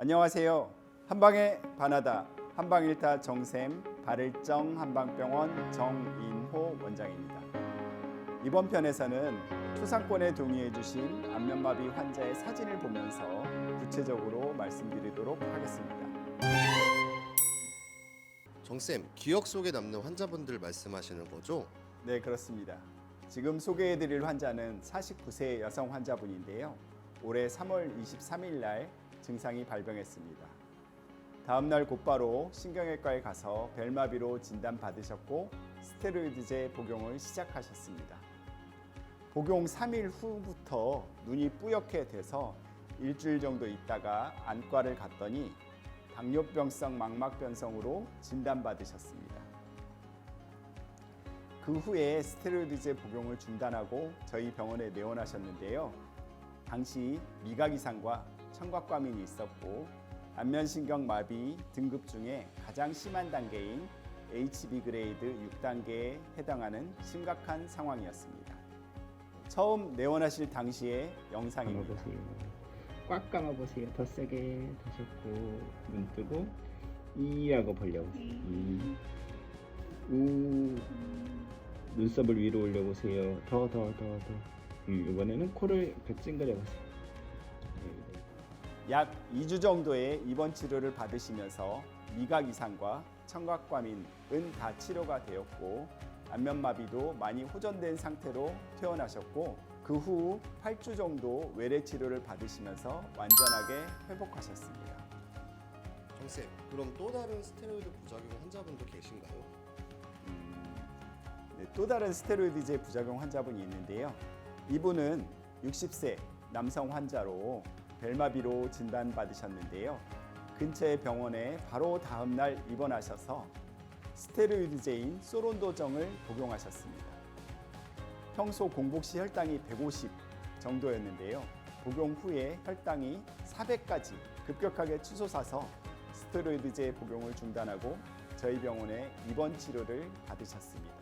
안녕하세요. 한방에 반하다 한방일타 정샘 발을정 한방병원 정인호 원장입니다. 이번 편에서는 투상권에 동의해 주신 안면마비 환자의 사진을 보면서 구체적으로 말씀드리도록 하겠습니다. 정쌤, 기억 속에 남는 환자분들 말씀하시는 거죠? 네, 그렇습니다. 지금 소개해 드릴 환자는 49세 여성 환자분인데요. 올해 3월 23일 날 증상이 발병했습니다. 다음 날 곧바로 신경외과에 가서 벨마비로 진단받으셨고 스테로이드제 복용을 시작하셨습니다. 복용 3일 후부터 눈이 뿌옇게 돼서 일주일 정도 있다가 안과를 갔더니 당뇨병성 망막변성으로 진단받으셨습니다. 그 후에 스테로이드제 복용을 중단하고 저희 병원에 내원하셨는데요. 당시 미각 이상과 청각과민이 있었고 안면신경 마비 등급 중에 가장 심한 단계인 HB 그레이드 6단계에 해당하는 심각한 상황이었습니다. 처음 내원하실 당시의 영상입니다. 감아보세요. 꽉 감아보세요. 더 세게 다셨고 눈 뜨고 이 하고 벌려보세요. 이. 우. 눈썹을 위로 올려보세요. 더 더 더 더. 음, 이번에는 코를 찡그려보세요. 네, 약 2주 정도의 입원 치료를 받으시면서 미각 이상과 청각과민은 다 치료가 되었고 안면마비도 많이 호전된 상태로 퇴원하셨고 그 후 8주 정도 외래 치료를 받으시면서 완전하게 회복하셨습니다. 정쌤, 그럼 또 다른 스테로이드 부작용 환자분도 계신가요? 네, 또 다른 스테로이드제 부작용 환자분이 있는데요. 이분은 60세 남성 환자로 벨마비로 진단받으셨는데요. 근처의 병원에 바로 다음 날 입원하셔서 스테로이드제인 소론도정을 복용하셨습니다. 평소 공복 시 혈당이 150 정도였는데요. 복용 후에 혈당이 400까지 급격하게 치솟아서 스테로이드제 복용을 중단하고 저희 병원에 입원 치료를 받으셨습니다.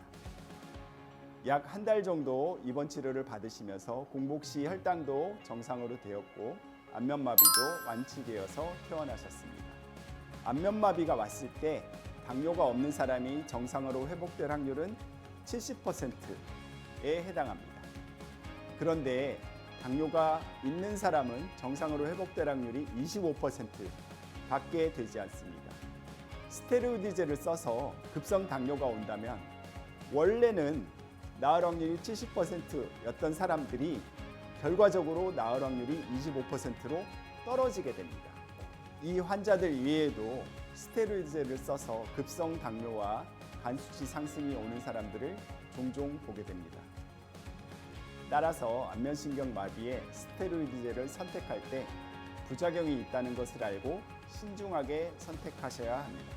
약 한 달 정도 입원 치료를 받으시면서 공복 시 혈당도 정상으로 되었고 안면마비도 완치되어서 퇴원하셨습니다. 안면마비가 왔을 때 당뇨가 없는 사람이 정상으로 회복될 확률은 70%에 해당합니다. 그런데 당뇨가 있는 사람은 정상으로 회복될 확률이 25% 밖에 되지 않습니다. 스테로이드제를 써서 급성 당뇨가 온다면 원래는 나을 확률이 70%였던 사람들이 결과적으로 나을 확률이 25%로 떨어지게 됩니다. 이 환자들 이외에도 스테로이드제를 써서 급성 당뇨와 간 수치 상승이 오는 사람들을 종종 보게 됩니다. 따라서 안면신경 마비에 스테로이드제를 선택할 때 부작용이 있다는 것을 알고 신중하게 선택하셔야 합니다.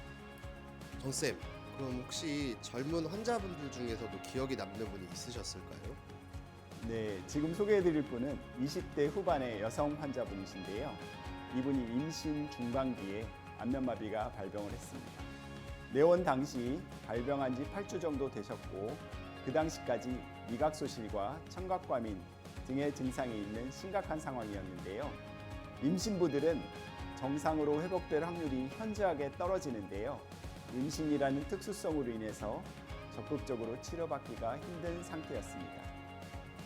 정쌤, 그럼 혹시 젊은 환자분들 중에서도 기억에 남는 분이 있으셨을까요? 네, 지금 소개해드릴 분은 20대 후반의 여성 환자분이신데요. 이분이 임신 중반기에 안면마비가 발병을 했습니다. 내원 당시 발병한 지 8주 정도 되셨고 그 당시까지 미각 소실과 청각과민 등의 증상이 있는 심각한 상황이었는데요. 임신부들은 정상으로 회복될 확률이 현저하게 떨어지는데요. 임신이라는 특수성으로 인해서 적극적으로 치료받기가 힘든 상태였습니다.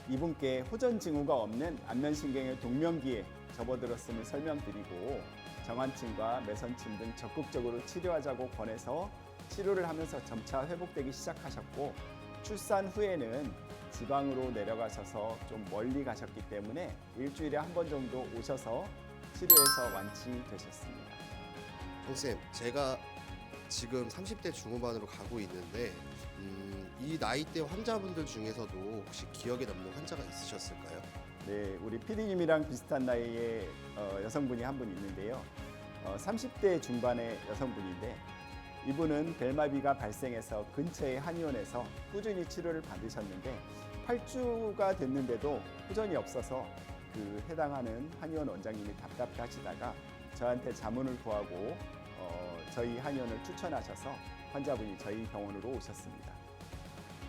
이분께 호전 징후가 없는 안면신경의 동면기에 접어들었음을 설명드리고 정한침과 매선침 등 적극적으로 치료하자고 권해서 치료를 하면서 점차 회복되기 시작하셨고 출산 후에는 지방으로 내려가셔서 좀 멀리 가셨기 때문에 일주일에 한 번 정도 오셔서 치료해서 완치되셨습니다. 정쌤, 제가 지금 30대 중후반으로 가고 있는데 음, 이 나이대 환자분들 중에서도 혹시 기억에 남는 환자가 있으셨을까요? 네, 우리 PD님이랑 비슷한 나이의 어, 여성분이 한 분 있는데요. 어, 30대 중반의 여성분인데 이분은 벨마비가 발생해서 근처의 한의원에서 꾸준히 치료를 받으셨는데 8주가 됐는데도 호전이 없어서 그 해당하는 한의원 원장님이 답답하시다가 저한테 자문을 구하고 어, 저희 한의원을 추천하셔서 환자분이 저희 병원으로 오셨습니다.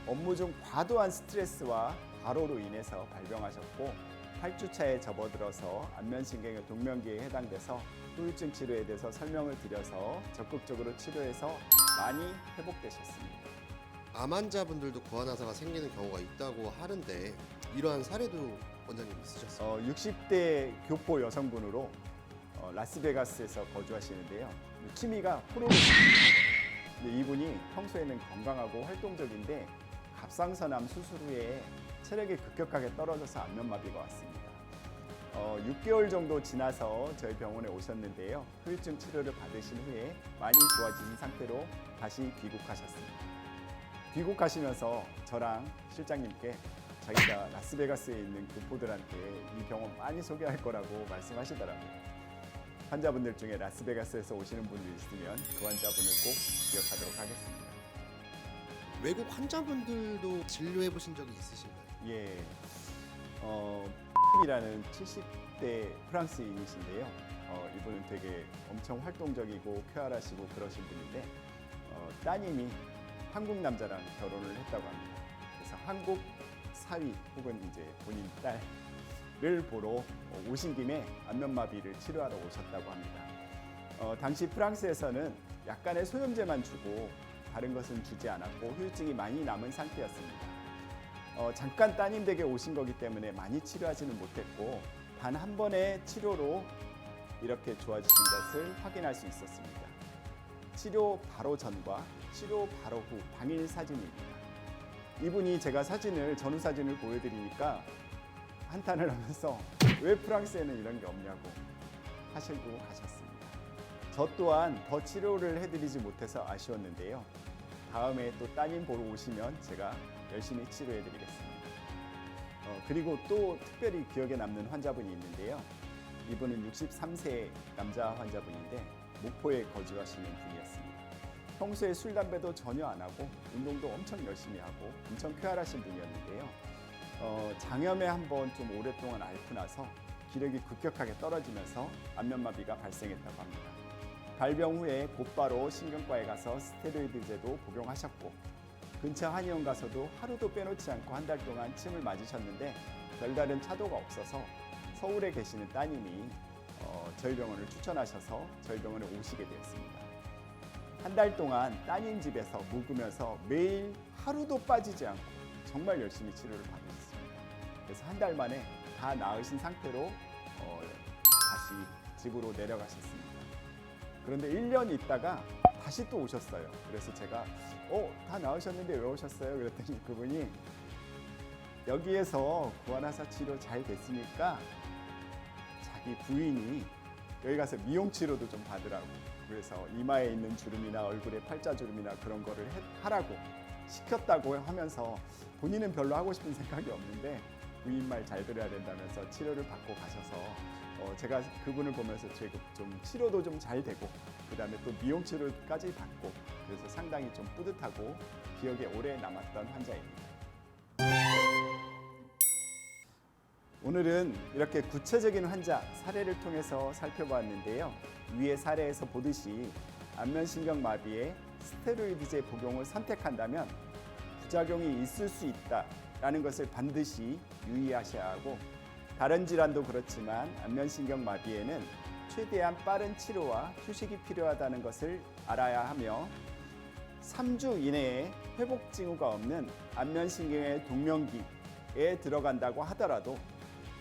업무 중 과도한 스트레스와 과로로 인해서 발병하셨고 8주차에 접어들어서 안면신경의 동면기에 해당돼서 후유증 치료에 대해서 설명을 드려서 적극적으로 치료해서 많이 회복되셨습니다. 암 환자분들도 구안화사가 생기는 경우가 있다고 하는데 이러한 사례도 원장님 있으셨어요? 어, 60대 교포 여성분으로 어, 라스베가스에서 거주하시는데요. 취미가 프로레슬링입니다. 근데 이분이 평소에는 건강하고 활동적인데 갑상선암 수술 후에 체력이 급격하게 떨어져서 안면마비가 왔습니다. 어, 6개월 정도 지나서 저희 병원에 오셨는데요. 후유증 치료를 받으신 후에 많이 좋아지신 상태로 다시 귀국하셨습니다. 귀국하시면서 저랑 실장님께 자기가 라스베가스에 있는 교포들한테 이 병원 많이 소개할 거라고 말씀하시더라고요. 환자분들 중에 라스베가스에서 오시는 분들 있으면 그 환자분을 꼭 기억하도록 하겠습니다. 외국 환자분들도 진료해 보신 적이 있으신가요? 예, 어, 이라는 70대 프랑스인이신데요. 어, 이분은 되게 엄청 활동적이고 쾌활하시고 그러신 분인데 어, 따님이 한국 남자랑 결혼을 했다고 합니다. 그래서 한국 사위 혹은 이제 본인 딸을 보러 어, 오신 김에 안면마비를 치료하러 오셨다고 합니다. 어, 당시 프랑스에서는 약간의 소염제만 주고 다른 것은 주지 않았고 후유증이 많이 남은 상태였습니다. 어, 잠깐 따님 댁에 오신 거기 때문에 많이 치료하지는 못했고 단 한 번의 치료로 이렇게 좋아지신 것을 확인할 수 있었습니다. 치료 바로 전과 치료 바로 후 당일 사진입니다. 이분이 제가 사진을 전후 사진을 보여드리니까 한탄을 하면서 왜 프랑스에는 이런 게 없냐고 하시고 가셨습니다. 저 또한 더 치료를 해드리지 못해서 아쉬웠는데요. 다음에 또 따님 보러 오시면 제가 열심히 치료해드리겠습니다. 어, 그리고 또 특별히 기억에 남는 환자분이 있는데요. 이분은 63세 남자 환자분인데 목포에 거주하시는 분이었습니다. 평소에 술 담배도 전혀 안 하고 운동도 엄청 열심히 하고 엄청 쾌활하신 분이었는데요. 어, 장염에 한번 좀 오랫동안 앓고 나서 기력이 급격하게 떨어지면서 안면마비가 발생했다고 합니다. 발병 후에 곧바로 신경과에 가서 스테로이드제도 복용하셨고 근처 한의원 가서도 하루도 빼놓지 않고 한 달 동안 침을 맞으셨는데 별다른 차도가 없어서 서울에 계시는 따님이 어, 저희 병원을 추천하셔서 저희 병원에 오시게 되었습니다. 한 달 동안 따님 집에서 묵으면서 매일 하루도 빠지지 않고 정말 열심히 치료를 받으셨습니다. 그래서 한 달 만에 다 나으신 상태로 어, 다시 집으로 내려가셨습니다. 그런데 1년 있다가 다시 또 오셨어요. 그래서 제가 어, 다 나으셨는데 왜 오셨어요? 그랬더니 그분이 여기에서 구안화사 치료 잘 됐으니까 자기 부인이 여기 가서 미용 치료도 좀 받으라고. 그래서 이마에 있는 주름이나 얼굴에 팔자 주름이나 그런 거를 해- 하라고 시켰다고 하면서 본인은 별로 하고 싶은 생각이 없는데 부인 말 잘 들어야 된다면서 치료를 받고 가셔서 어, 제가 그분을 보면서 제가 좀 치료도 좀 잘 되고 그 다음에 또 미용 치료까지 받고 그래서 상당히 좀 뿌듯하고 기억에 오래 남았던 환자입니다. 오늘은 이렇게 구체적인 환자 사례를 통해서 살펴보았는데요. 위의 사례에서 보듯이 안면신경 마비에 스테로이드제 복용을 선택한다면 부작용이 있을 수 있다라는 것을 반드시 유의하셔야 하고 다른 질환도 그렇지만 안면신경 마비에는 최대한 빠른 치료와 휴식이 필요하다는 것을 알아야 하며 3주 이내에 회복 징후가 없는 안면신경의 동명기에 들어간다고 하더라도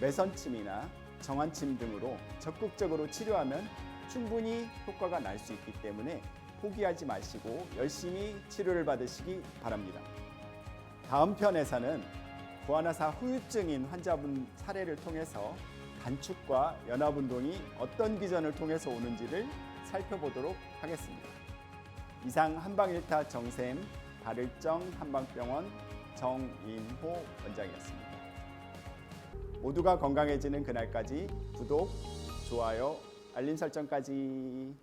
매선침이나 정환침 등으로 적극적으로 치료하면 충분히 효과가 날 수 있기 때문에 포기하지 마시고 열심히 치료를 받으시기 바랍니다. 다음 편에서는 구안화사 후유증인 환자분 사례를 통해서 단축과 연합운동이 어떤 기전을 통해서 오는지를 살펴보도록 하겠습니다. 이상 한방일타 정샘 바를정 한방병원 정인호 원장이었습니다. 모두가 건강해지는 그날까지 구독, 좋아요, 알림 설정까지